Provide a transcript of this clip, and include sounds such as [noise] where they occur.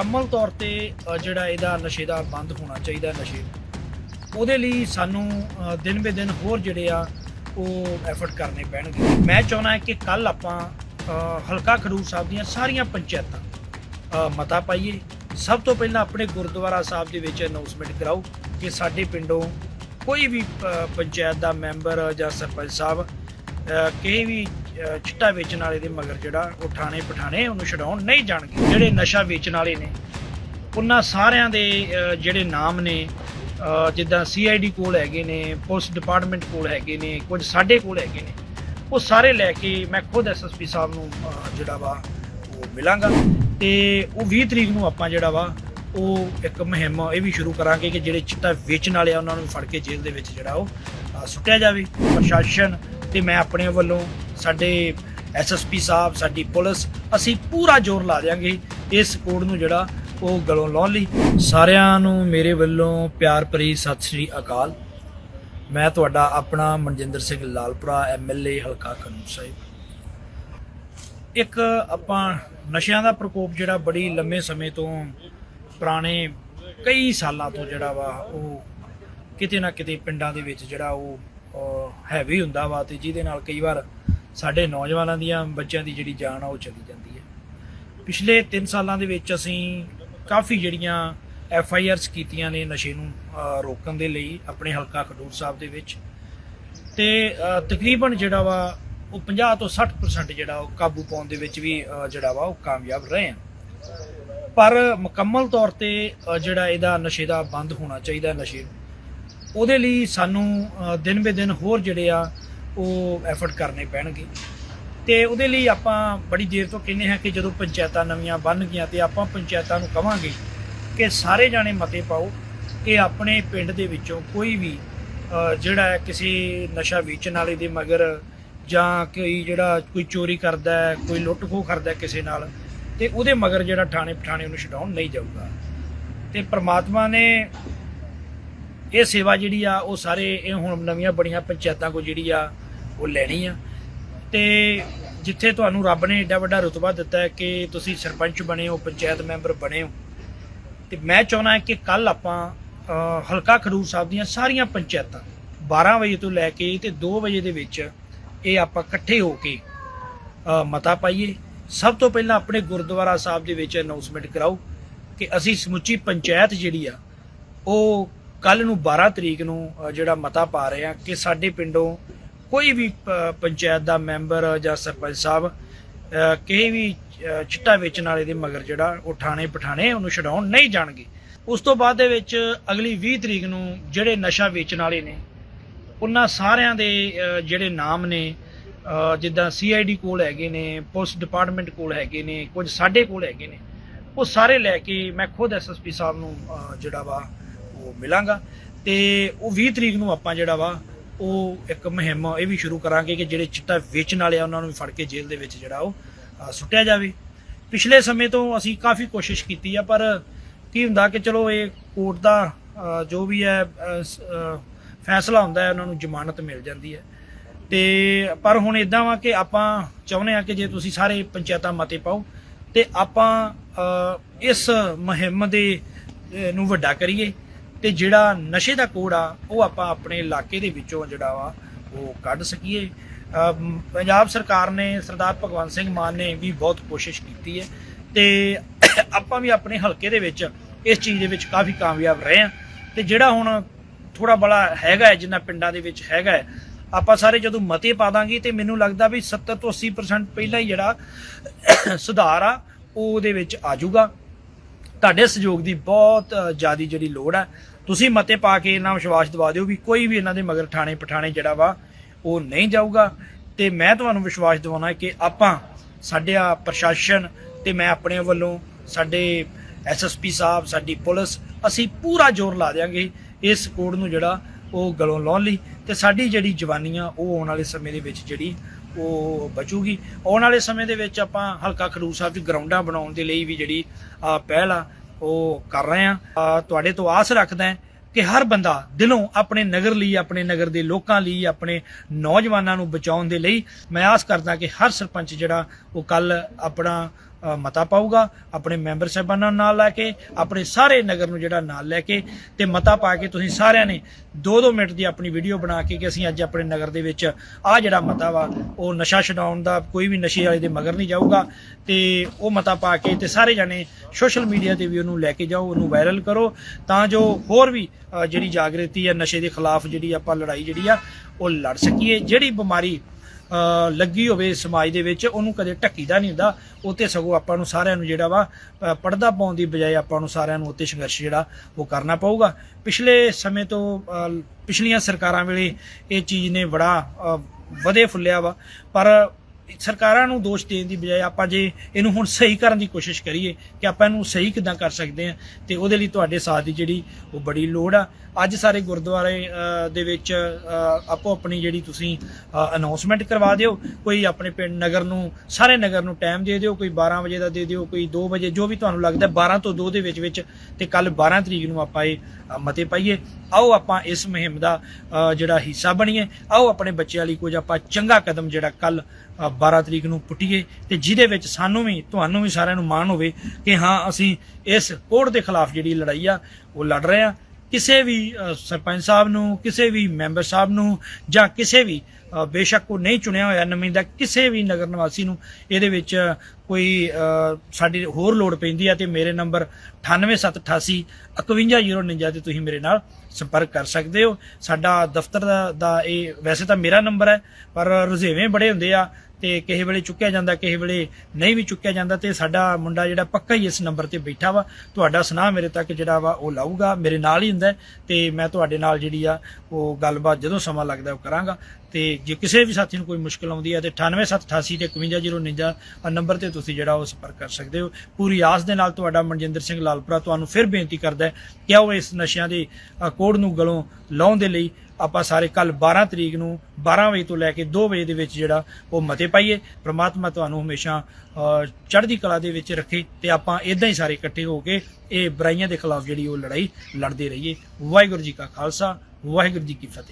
ਮੁਕੰਮਲ ਤੌਰ ਤੇ ਜਿਹੜਾ ਇਹਦਾ ਨਸ਼ੇ ਦਾ ਬੰਦ ਹੋਣਾ ਚਾਹੀਦਾ ਨਸ਼ੇ। ਉਹਦੇ ਲਈ ਸਾਨੂੰ ਦਿਨ ਬੇ ਦਿਨ ਹੋਰ ਜਿਹੜੇ ਆ, ਉਹ ਐਫਰਟ ਕਰਨੇ ਪੈਣਗੇ। ਮੈਂ ਚਾਹੁੰਦਾ ਕਿ ਕੱਲ ਆਪਾਂ ਹਲਕਾ ਖਡੂਰ ਸਾਹਿਬ ਦੀਆਂ ਸਾਰੀਆਂ ਪੰਚਾਇਤਾਂ ਮਤਾ ਪਾਈਏ। ਸਭ ਤੋਂ ਪਹਿਲਾਂ ਆਪਣੇ ਗੁਰਦੁਆਰਾ ਸਾਹਿਬ ਦੇ ਵਿੱਚ ਅਨਾਉਂਸਮੈਂਟ ਕਰਾਓ ਕਿ ਸਾਡੇ ਪਿੰਡੋਂ ਕੋਈ ਵੀ ਪੰਚਾਇਤ ਦਾ ਮੈਂਬਰ ਜਾਂ ਸਰਪੰਚ ਸਾਹਿਬ ਕਿਸੇ ਵੀ ਚਿੱਟਾ ਵੇਚਣ ਵਾਲੇ ਦੇ ਮਗਰ ਜਿਹੜਾ ਉਹ ਠਾਣੇ ਪਠਾਣੇ ਉਹਨੂੰ ਛਡਾਉਣ ਨਹੀਂ ਜਾਣਗੇ। ਜਿਹੜੇ ਨਸ਼ਾ ਵੇਚਣ ਵਾਲੇ ਨੇ ਉਹਨਾਂ ਸਾਰਿਆਂ ਦੇ ਜਿਹੜੇ ਨਾਮ ਨੇ ਅ, ਜਿੱਦਾਂ ਸੀਆਈਡੀ ਕੋਲ ਹੈਗੇ ਨੇ ਪੁਲਿਸ ਡਿਪਾਰਟਮੈਂਟ ਕੋਲ ਹੈਗੇ ਨੇ ਕੁਝ ਸਾਡੇ ਕੋਲ ਹੈਗੇ ਨੇ ਉਹ ਸਾਰੇ ਲੈ ਕੇ ਮੈਂ ਖੁਦ ਐਸਐਸਪੀ ਸਾਹਿਬ ਨੂੰ ਜਿਹੜਾ ਵਾ ਉਹ ਮਿਲਾਂਗਾ। ਤੇ ਉਹ 20 ਤਰੀਕ ਨੂੰ ਆਪਾਂ ਜਿਹੜਾ ਵਾ ਉਹ ਇੱਕ ਮੁਹਿੰਮ ਇਹ ਵੀ ਸ਼ੁਰੂ ਕਰਾਂਗੇ ਕਿ ਜਿਹੜੇ ਚਿੱਟਾ ਵੇਚਣ ਵਾਲੇ ਆ ਉਹਨਾਂ ਨੂੰ ਫੜ ਕੇ ਜੇਲ੍ਹ ਦੇ ਵਿੱਚ ਜਿਹੜਾ ਉਹ ਸੁੱਟਿਆ ਜਾਵੇ। ਪ੍ਰਸ਼ਾਸਨ ਤੇ ਮੈਂ ਆਪਣੇ ਵੱਲੋਂ ਸਾਡੇ ਐਸਐਸਪੀ ਸਾਹਿਬ, ਸਾਡੀ ਪੁਲਿਸ, ਅਸੀਂ ਪੂਰਾ ਜ਼ੋਰ ਲਾ ਦਿਆਂਗੇ ਇਸ ਕੋਡ ਨੂੰ ਜਿਹੜਾ ਉਹ ਗਲੋਂ ਲਾਉਣ ਲਈ। ਸਾਰਿਆਂ ਨੂੰ ਮੇਰੇ ਵੱਲੋਂ ਪਿਆਰ ਭਰੀ ਸਤਿ ਸ੍ਰੀ ਅਕਾਲ। ਮੈਂ ਤੁਹਾਡਾ ਆਪਣਾ ਮਨਜਿੰਦਰ ਸਿੰਘ ਲਾਲਪੁਰਾ ਐਮਐਲਏ ਹਲਕਾ ਖੰਡੂਰ ਸਾਹਿਬ। ਇੱਕ ਆਪਾਂ ਨਸ਼ਿਆਂ ਦਾ ਪ੍ਰਕੋਪ ਜਿਹੜਾ ਬੜੀ ਲੰਮੇ ਸਮੇਂ ਤੋਂ ਪੁਰਾਣੇ ਕਈ ਸਾਲਾਂ ਤੋਂ ਜਿਹੜਾ ਵਾ ਉਹ ਕਿਤੇ ਨਾ ਕਿਤੇ ਪਿੰਡਾਂ ਦੇ ਵਿੱਚ ਜਿਹੜਾ ਉਹ ਹੈਵੀ ਹੁੰਦਾ ਵਾ ਤੇ ਜਿਹਦੇ ਨਾਲ ਕਈ ਵਾਰ ਸਾਡੇ ਨੌਜਵਾਨਾਂ ਦੀਆਂ ਬੱਚਿਆਂ ਦੀ ਜਿਹੜੀ ਜਾਨ ਆ ਉਹ ਚਲੀ ਜਾਂਦੀ ਹੈ। ਪਿਛਲੇ 3 ਸਾਲਾਂ ਦੇ ਵਿੱਚ ਅਸੀਂ ਕਾਫੀ ਜਿਹੜੀਆਂ ਐਫ ਆਈ ਆਰਸ ਕੀਤੀਆਂ ਨੇ ਨਸ਼ੇ ਨੂੰ ਰੋਕਣ ਦੇ ਲਈ ਆਪਣੇ ਹਲਕਾ ਖਡੂਰ ਸਾਹਿਬ ਦੇ ਵਿੱਚ। ਤੇ ਤਕਰੀਬਨ ਜਿਹੜਾ ਵਾ ਉਹ 50 ਤੋਂ 60% ਜਿਹੜਾ ਉਹ ਕਾਬੂ ਪਾਉਣ ਦੇ ਵਿੱਚ ਵੀ ਜਿਹੜਾ ਵਾ ਉਹ ਕਾਮਯਾਬ ਰਹੇ ਆ ਪਰ ਮੁਕੰਮਲ ਤੌਰ ਤੇ ਜਿਹੜਾ ਇਹਦਾ ਨਸ਼ੇ ਦਾ ਬੰਦ ਹੋਣਾ ਚਾਹੀਦਾ ਨਸ਼ੇ, ਉਹਦੇ ਲਈ ਸਾਨੂੰ ਦਿਨ ਬੇ ਦਿਨ ਹੋਰ ਜਿਹੜੇ ਆ ਉਹ ਐਫਰਟ ਕਰਨੇ ਪੈਣਗੇ। ਤੇ ਉਹਦੇ ਲਈ ਆਪਾਂ ਬੜੀ ਦੇਰ ਤੋਂ ਕਹਿੰਦੇ ਹਾਂ ਕਿ ਜਦੋਂ ਪੰਚਾਇਤਾਂ ਨਵੀਆਂ ਬਣ ਗਈਆਂ ਤੇ ਆਪਾਂ ਪੰਚਾਇਤਾਂ ਨੂੰ ਕਵਾਂਗੇ ਕਿ ਸਾਰੇ ਜਾਣੇ ਮਤੇ ਪਾਓ ਕਿ ਆਪਣੇ ਪਿੰਡ ਦੇ ਵਿੱਚੋਂ ਕੋਈ ਵੀ ਜਿਹੜਾ ਕਿਸੇ ਨਸ਼ਾ ਵੇਚਣ ਵਾਲੇ ਦੇ ਮਗਰ ਜਾਂ ਕੋਈ ਜਿਹੜਾ ਕੋਈ ਚੋਰੀ ਕਰਦਾ ਹੈ, ਕੋਈ ਲੁੱਟ ਖੋਹ ਕਰਦਾ ਕਿਸੇ ਨਾਲ, ਤੇ ਉਹਦੇ ਮਗਰ ਜਿਹੜਾ ਥਾਣੇ ਪਠਾਣੇ ਉਹਨੂੰ ਛਡਾਉਣ ਨਹੀਂ ਜਾਊਗਾ। ਤੇ ਪ੍ਰਮਾਤਮਾ ਨੇ ਇਹ ਸੇਵਾ ਜਿਹੜੀ ਆ, ਉਹ ਸਾਰੇ ਇਹ ਹੁਣ ਨਵੀਆਂ ਬੜੀਆਂ ਪੰਚਾਇਤਾਂ ਕੋ ਜਿਹੜੀ ਆ, ਉਹ ਲੈਣੀ ਆ। ਤੇ ਜਿੱਥੇ ਤੁਹਾਨੂੰ ਰੱਬ ਨੇ ਏਡਾ ਵੱਡਾ ਰੁਤਬਾ ਦਿੱਤਾ ਹੈ ਕਿ ਤੁਸੀਂ ਸਰਪੰਚ ਬਣੇ ਹੋ, ਪੰਚਾਇਤ ਮੈਂਬਰ ਬਣੇ ਹੋ, ਤੇ ਮੈਂ ਚਾਹੁੰਦਾ ਕਿ ਕੱਲ ਆਪਾਂ ਹਲਕਾ ਖਡੂਰ ਸਾਹਿਬ ਦੀਆਂ ਸਾਰੀਆਂ ਪੰਚਾਇਤਾਂ 12 ਵਜੇ ਤੋਂ ਲੈ ਕੇ ਤੇ 2 ਵਜੇ ਦੇ ਵਿੱਚ ਇਹ ਆਪਾਂ ਇਕੱਠੇ ਹੋ ਕੇ ਮਤਾ ਪਾਈਏ। ਸਭ ਤੋਂ ਪਹਿਲਾਂ ਆਪਣੇ ਗੁਰਦੁਆਰਾ ਸਾਹਿਬ ਦੇ ਵਿੱਚ ਅਨਾਉਂਸਮੈਂਟ ਕਰਾਓ ਕਿ ਅਸੀਂ ਸਮੁੱਚੀ ਪੰਚਾਇਤ ਜਿਹੜੀ ਆ, ਉਹ ਕੱਲ ਨੂੰ 12 ਤਰੀਕ ਨੂੰ ਜਿਹੜਾ ਮਤਾ ਪਾ ਰਹੇ ਆ ਕਿ ਸਾਡੇ ਪਿੰਡੋਂ ਕੋਈ ਵੀ ਪੰਚਾਇਤ ਦਾ ਮੈਂਬਰ ਜਾਂ ਸਰਪੰਚ ਸਾਹਿਬ ਕਿਸੇ ਵੀ ਚਿੱਟਾ ਵੇਚਣ ਵਾਲੇ ਦੇ ਮਗਰ ਜਿਹੜਾ ਉਹ ਠਾਣੇ ਪਠਾਣੇ ਉਹਨੂੰ ਛਡਾਉਣ ਨਹੀਂ ਜਾਣਗੇ। ਉਸ ਤੋਂ ਬਾਅਦ ਦੇ ਵਿੱਚ ਅਗਲੀ 20 ਤਰੀਕ ਨੂੰ ਜਿਹੜੇ ਨਸ਼ਾ ਵੇਚਣ ਵਾਲੇ ਨੇ ਉਹਨਾਂ ਸਾਰਿਆਂ ਦੇ ਜਿਹੜੇ ਨਾਮ ਨੇ ਅ, ਜਿੱਦਾਂ ਸੀਆਈਡੀ ਕੋਲ ਹੈਗੇ ਨੇ ਪੁਲਿਸ ਡਿਪਾਰਟਮੈਂਟ ਕੋਲ ਹੈਗੇ ਨੇ ਕੁਝ ਸਾਡੇ ਕੋਲ ਹੈਗੇ ਨੇ ਉਹ ਸਾਰੇ ਲੈ ਕੇ ਮੈਂ ਖੁਦ ਐਸਐਸਪੀ ਸਾਹਿਬ ਨੂੰ ਜਿਹੜਾ ਵਾ ਉਹ ਮਿਲਾਂਗਾ। ਤੇ ਉਹ 20 ਤਰੀਕ ਨੂੰ ਆਪਾਂ ਜਿਹੜਾ ਵਾ, ਉਹ ਇੱਕ ਮੁਹਿੰਮ ਇਹ ਵੀ ਸ਼ੁਰੂ ਕਰਾਂਗੇ ਕਿ ਜਿਹੜੇ ਚਿੱਟਾ ਵੇਚਣ ਵਾਲੇ ਆ, ਉਹਨਾਂ ਨੂੰ ਫੜ ਕੇ ਜੇਲ੍ਹ ਦੇ ਵਿੱਚ ਜਿਹੜਾ ਉਹ ਸੁੱਟਿਆ ਜਾਵੇ। ਪਿਛਲੇ ਸਮੇਂ ਤੋਂ ਅਸੀਂ ਕਾਫੀ ਕੋਸ਼ਿਸ਼ ਕੀਤੀ ਆ, ਪਰ ਕੀ ਹੁੰਦਾ ਕਿ ਚਲੋ ਇਹ ਕੋਰਟ ਦਾ ਜੋ ਵੀ ਹੈ ਫੈਸਲਾ ਹੁੰਦਾ ਹੈ, ਉਹਨਾਂ ਨੂੰ ਜ਼ਮਾਨਤ ਮਿਲ ਜਾਂਦੀ ਹੈ। ਤੇ ਪਰ ਹੁਣ ਇਦਾਂ ਵਾ ਕਿ ਆਪਾਂ ਚਾਹੁੰਦੇ ਆ ਕਿ ਜੇ ਤੁਸੀਂ ਸਾਰੇ ਪੰਚਾਇਤਾਂ ਮਤੇ ਪਾਓ, ਤੇ ਆਪਾਂ ਇਸ ਮੁਹਿੰਮ ਦੇ ਨੂੰ ਵੱਡਾ ਕਰੀਏ। ਤੇ ਜਿਹੜਾ ਨਸ਼ੇ ਦਾ ਕੋੜ ਆ ਉਹ ਆਪਾਂ ਆਪਣੇ ਇਲਾਕੇ ਦੇ ਵਿੱਚੋਂ ਜਿਹੜਾ ਵਾ ਉਹ ਕੱਢ ਸਕੀਏ। ਪੰਜਾਬ ਸਰਕਾਰ ਨੇ ਸਰਦਾਰ ਭਗਵੰਤ ਸਿੰਘ ਮਾਨ ਨੇ ਵੀ ਬਹੁਤ ਕੋਸ਼ਿਸ਼ ਕੀਤੀ ਹੈ ਤੇ [coughs] ਆਪਾਂ ਵੀ ਆਪਣੇ ਹਲਕੇ ਦੇ ਵਿੱਚ ਇਸ ਚੀਜ਼ ਦੇ ਵਿੱਚ ਕਾਫੀ ਕਾਮਯਾਬ ਰਹੇ ਹਾਂ। ਤੇ ਜਿਹੜਾ ਹੁਣ ਥੋੜਾ ਬੜਾ ਹੈਗਾ ਹੈ, ਜਿੰਨਾ ਪਿੰਡਾਂ ਦੇ ਵਿੱਚ ਹੈਗਾ ਹੈ, ਆਪਾਂ ਸਾਰੇ ਜਦੋਂ ਮਤੇ ਪਾ ਦਾਂਗੇ ਤੇ ਮੈਨੂੰ ਲੱਗਦਾ ਵੀ 70 ਤੋਂ 80% ਪਹਿਲਾਂ ਹੀ ਜਿਹੜਾ [coughs] ਸੁਧਾਰ ਆ ਉਹ ਉਹਦੇ ਵਿੱਚ ਆ ਜਾਊਗਾ। ਤੁਹਾਡੇ ਸਹਿਯੋਗ ਦੀ ਬਹੁਤ ਜ਼ਿਆਦਾ ਜਿਹੜੀ ਲੋੜ ਹੈ ਤੁਸੀਂ ਮਤੇ ਪਾ ਕੇ ਇਹਨਾਂ ਵਿਸ਼ਵਾਸ ਦਿਵਾ ਦਿਓ ਵੀ ਕੋਈ ਵੀ ਇਹਨਾਂ ਦੇ ਮਗਰ ਠਾਣੇ ਪਠਾਣੇ ਜਿਹੜਾ ਵਾ, ਉਹ ਨਹੀਂ ਜਾਊਗਾ। ਤੇ ਮੈਂ ਤੁਹਾਨੂੰ ਵਿਸ਼ਵਾਸ ਦਿਵਾਉਣਾ ਕਿ ਆਪਾਂ, ਸਾਡੇ ਆ ਪ੍ਰਸ਼ਾਸਨ ਤੇ ਮੈਂ ਆਪਣੇ ਵੱਲੋਂ, ਸਾਡੇ ਐਸਐਸਪੀ ਸਾਹਿਬ, ਸਾਡੀ ਪੁਲਿਸ, ਅਸੀਂ ਪੂਰਾ ਜ਼ੋਰ ਲਾ ਦਿਆਂਗੇ ਇਸ ਕੋਡ ਨੂੰ ਜਿਹੜਾ ਉਹ ਗਲੋਂ ਲਾਉਣ ਲਈ। ਤੇ ਸਾਡੀ ਜਿਹੜੀ ਜਵਾਨੀਆਂ, ਉਹ ਆਉਣ ਵਾਲੇ ਸਮੇਂ ਦੇ ਵਿੱਚ ਜਿਹੜੀ ਉਹ ਬਚੂਗੀ। ਆਉਣ ਵਾਲੇ ਸਮੇਂ ਦੇ ਵਿੱਚ ਆਪਾਂ ਹਲਕਾ ਖਡੂਰ ਸਾਹਿਬ 'ਚ ਗਰਾਊਂਡਾਂ ਬਣਾਉਣ ਦੇ ਲਈ ਵੀ ਜਿਹੜੀ ਆ ਪਹਿਲ ਆ ਉਹ ਕਰ ਰਹੇ ਆ, ਤੁਹਾਡੇ ਤੋਂ ਆਸ ਰੱਖਦਾ ਹਾਂ ਕਿ ਹਰ ਬੰਦਾ ਦਿਲੋਂ ਆਪਣੇ ਨਗਰ ਲਈ, ਆਪਣੇ ਨਗਰ ਦੇ ਲੋਕਾਂ ਲਈ, ਆਪਣੇ ਨੌਜਵਾਨਾਂ ਨੂੰ ਬਚਾਉਣ ਦੇ ਲਈ ਮੈਂ ਆਸ ਕਰਦਾ ਕਿ ਹਰ ਸਰਪੰਚ ਜਿਹੜਾ ਉਹ ਕੱਲ ਆਪਣਾ ਮਤਾ ਪਾਊਗਾ, ਆਪਣੇ ਮੈਂਬਰ ਸਾਹਿਬਾਨਾਂ ਨੂੰ ਨਾਲ ਲੈ ਕੇ, ਆਪਣੇ ਸਾਰੇ ਨਗਰ ਨੂੰ ਜਿਹੜਾ ਨਾਲ ਲੈ ਕੇ ਤੇ ਮਤਾ ਪਾ ਕੇ ਤੁਸੀਂ ਸਾਰਿਆਂ ਨੇ 2-2 ਮਿੰਟ ਦੀ ਆਪਣੀ ਵੀਡੀਓ ਬਣਾ ਕੇ ਕਿ ਅਸੀਂ ਅੱਜ ਆਪਣੇ ਨਗਰ ਦੇ ਵਿੱਚ ਆ ਜਿਹੜਾ ਮਤਾ ਵਾ, ਉਹ ਨਸ਼ਾ ਛਡਾਉਣ ਦਾ ਕੋਈ ਵੀ ਨਸ਼ੇ ਵਾਲੇ ਦੇ ਮਗਰ ਨਹੀਂ ਜਾਊਗਾ ਤੇ ਉਹ ਮਤਾ ਪਾ ਕੇ ਤੇ ਸਾਰੇ ਜਾਣੇ ਸੋਸ਼ਲ ਮੀਡੀਆ ਤੇ ਵੀ ਉਹਨੂੰ ਲੈ ਕੇ ਜਾਓ, ਉਹਨੂੰ ਵਾਇਰਲ ਕਰੋ, ਤਾਂ ਜੋ ਹੋਰ ਵੀ ਜਿਹੜੀ ਜਾਗਰਤੀ ਹੈ ਨਸ਼ੇ ਦੇ ਖਿਲਾਫ ਜਿਹੜੀ ਆਪਾਂ ਲੜਾਈ ਜਿਹੜੀ ਆ, ਉਹ ਲੜ ਸਕੀਏ। ਜਿਹੜੀ ਬਿਮਾਰੀ ਲੱਗੀ ਹੋਵੇ ਸਮਾਜ ਦੇ ਵਿੱਚ ਉਹਨੂੰ ਕਦੇ ਢੱਕੀਦਾ ਨਹੀਂ ਹੁੰਦਾ। ਉੱਤੇ ਸਗੋਂ ਆਪਾਂ ਨੂੰ ਸਾਰਿਆਂ ਨੂੰ ਜਿਹੜਾ ਵਾ ਅ, ਪਾਉਣ ਦੀ ਬਜਾਏ ਆਪਾਂ ਨੂੰ ਸਾਰਿਆਂ ਨੂੰ ਉੱਤੇ ਸੰਘਰਸ਼ ਜਿਹੜਾ ਉਹ ਕਰਨਾ ਪਊਗਾ। ਪਿਛਲੇ ਸਮੇਂ ਤੋਂ ਪਿਛਲੀਆਂ ਸਰਕਾਰਾਂ ਵੇਲੇ ਇਹ ਚੀਜ਼ ਨੇ ਬੜਾ ਵਧੇ ਫੁੱਲਿਆ ਵਾ। ਪਰ ਸਰਕਾਰਾਂ ਨੂੰ ਦੋਸ਼ ਦੇਣ ਦੀ ਬਜਾਏ ਆਪਾਂ ਜੇ ਇਹਨੂੰ ਹੁਣ ਸਹੀ ਕਰਨ ਦੀ ਕੋਸ਼ਿਸ਼ ਕਰੀਏ ਕਿ ਆਪਾਂ ਇਹਨੂੰ ਸਹੀ ਕਿਦਾਂ ਕਰ ਸਕਦੇ ਹਾਂ, ਤੇ ਉਹਦੇ ਲਈ ਤੁਹਾਡੇ ਸਾਥ ਦੀ ਜਿਹੜੀ ਉਹ ਬੜੀ ਲੋੜ ਆ। ਅੱਜ ਸਾਰੇ ਗੁਰਦੁਆਰੇ ਦੇ ਵਿੱਚ ਆਪੋ ਆਪਣੀ ਜਿਹੜੀ ਤੁਸੀਂ ਅਨਾਉਂਸਮੈਂਟ ਕਰਵਾ ਦਿਓ। ਕੋਈ ਆਪਣੇ ਪਿੰਡ ਨਗਰ ਨੂੰ, ਸਾਰੇ ਨਗਰ ਨੂੰ ਟਾਈਮ ਦੇ ਦਿਓ, ਕੋਈ 12 ਵਜੇ ਦਾ ਦੇ ਦਿਓ, ਕੋਈ 2 ਵਜੇ, ਜੋ ਵੀ ਤੁਹਾਨੂੰ ਲੱਗਦਾ 12 ਤੋਂ 2 ਦੇ ਵਿੱਚ ਵਿੱਚ ਤੇ ਕੱਲ 12 ਤਰੀਕ ਨੂੰ ਆਪਾਂ ਇਹ ਮਤੇ ਪਾਈਏ। ਆਓ ਆਪਾਂ ਇਸ ਮੁਹਿੰਮ ਦਾ ਜਿਹੜਾ ਹਿੱਸਾ ਬਣੀਏ। ਆਓ ਆਪਣੇ ਬੱਚਿਆਂ ਲਈ ਕੁਝ ਆਪਾਂ ਚੰਗਾ ਕਦਮ ਜਿਹੜਾ ਕੱਲ 12 ਤਰੀਕ ਨੂੰ ਪੁੱਟੀਏ ਤੇ ਜਿਹਦੇ ਵਿੱਚ ਸਾਨੂੰ ਵੀ, ਤੁਹਾਨੂੰ ਵੀ ਸਾਰਿਆਂ ਨੂੰ ਮਾਣ ਹੋਵੇ ਕਿ ਹਾਂ, ਅਸੀਂ ਇਸ ਕੋੜ ਦੇ ਖਿਲਾਫ ਜਿਹੜੀ ਲੜਾਈ ਆ, ਉਹ ਲੜ ਰਹੇ ਆ। ਕਿਸੇ ਵੀ ਸਰਪੰਚ ਸਾਹਿਬ ਨੂੰ, ਕਿਸੇ ਵੀ ਮੈਂਬਰ ਸਾਹਿਬ ਨੂੰ ਜਾਂ ਕਿਸੇ ਵੀ ਬੇਸ਼ੱਕ ਉਹ ਨਹੀਂ ਚੁਣਿਆ ਹੋਇਆ ਨੁਮਾਇੰਦਾ ਕਿਸੇ ਵੀ ਨਗਰ ਨਿਵਾਸੀ ਨੂੰ, ਇਹਦੇ ਵਿੱਚ ਕੋਈ ਸਾਡੀ ਹੋਰ ਲੋੜ ਪੈਂਦੀ ਆ ਤੇ ਮੇਰੇ ਨੰਬਰ 98788 51049 ਤੇ ਤੁਸੀਂ ਮੇਰੇ ਨਾਲ ਸੰਪਰਕ ਕਰ ਸਕਦੇ ਹੋ। ਸਾਡਾ ਦਫ਼ਤਰ ਦਾ, ਦਾ ਇਹ ਵੈਸੇ ਤਾਂ ਮੇਰਾ ਨੰਬਰ ਹੈ ਪਰ ਰੁਝੇਵੇਂ ਬੜੇ ਹੁੰਦੇ ਆ ਤੇ ਕਿਸੇ ਵੇਲੇ ਚੁੱਕਿਆ ਜਾਂਦਾ ਕਿਸੇ ਵੇਲੇ ਨਹੀਂ ਵੀ ਚੁੱਕਿਆ ਜਾਂਦਾ ਤੇ ਸਾਡਾ ਮੁੰਡਾ ਜਿਹੜਾ ਪੱਕਾ ਹੀ ਇਸ ਨੰਬਰ ਤੇ ਬੈਠਾ ਵਾ। ਤੁਹਾਡਾ ਸੁਨਾਹ ਮੇਰੇ ਤੱਕ ਜਿਹੜਾ ਵਾ ਉਹ ਲਾਊਗਾ ਮੇਰੇ ਨਾਲ ਹੀ ਹੁੰਦਾ ਹੈ ਤੇ ਮੈਂ ਤੁਹਾਡੇ ਨਾਲ ਜਿਹੜੀ ਆ ਉਹ ਗੱਲਬਾਤ ਜਦੋਂ ਸਮਾਂ ਲੱਗਦਾ ਉਹ ਕਰਾਂਗਾ। ਤੇ ਜੇ ਕਿਸੇ ਵੀ ਸਾਥੀ ਨੂੰ ਕੋਈ ਮੁਸ਼ਕਲ ਆਉਂਦੀ ਹੈ ਤੇ 98788 ਤੇ 51049 ਆ ਨੰਬਰ ਤੇ ਤੁਸੀਂ ਜਿਹੜਾ ਉਹ ਸੰਪਰਕ ਕਰ ਸਕਦੇ ਹੋ। ਪੂਰੀ ਆਸ ਦੇ ਨਾਲ ਤੁਹਾਡਾ ਮਨਜਿੰਦਰ ਸਿੰਘ ਲਾਲਪੁਰਾ ਤੁਹਾਨੂੰ ਫਿਰ ਬੇਨਤੀ ਕਰਦਾ ਹੈ ਕਿ ਉਹ ਇਸ ਨਸ਼ਿਆਂ ਦੇ ਅ, ਕੋੜ ਨੂੰ ਗਲੋਂ ਲਾਉਣ ਦੇ ਲਈ ਆਪਾਂ ਸਾਰੇ ਕੱਲ 12 ਤਰੀਕ ਨੂੰ 12 ਵਜੇ ਤੋਂ ਲੈ ਕੇ 2 ਵਜੇ ਦੇ ਵਿੱਚ ਜਿਹੜਾ ਉਹ ਮਤੇ ਪਾਈਏ। ਪ੍ਰਮਾਤਮਾ ਤੁਹਾਨੂੰ ਹਮੇਸ਼ਾ ਚੜ੍ਹਦੀ ਕਲਾ ਦੇ ਵਿੱਚ ਰੱਖੇ ਤੇ ਆਪਾਂ ਇਦਾਂ ਹੀ ਸਾਰੇ ਇਕੱਠੇ ਹੋ ਕੇ ਇਹ ਬੁਰਾਈਆਂ ਦੇ ਖਿਲਾਫ ਜਿਹੜੀ ਉਹ ਲੜਾਈ ਲੜਦੇ ਰਹੀਏ। ਵਾਹਿਗੁਰੂ ਜੀ ਕਾ ਖਾਲਸਾ ਵਾਹਿਗੁਰੂ ਜੀ ਕੀ ਫਤਿਹ।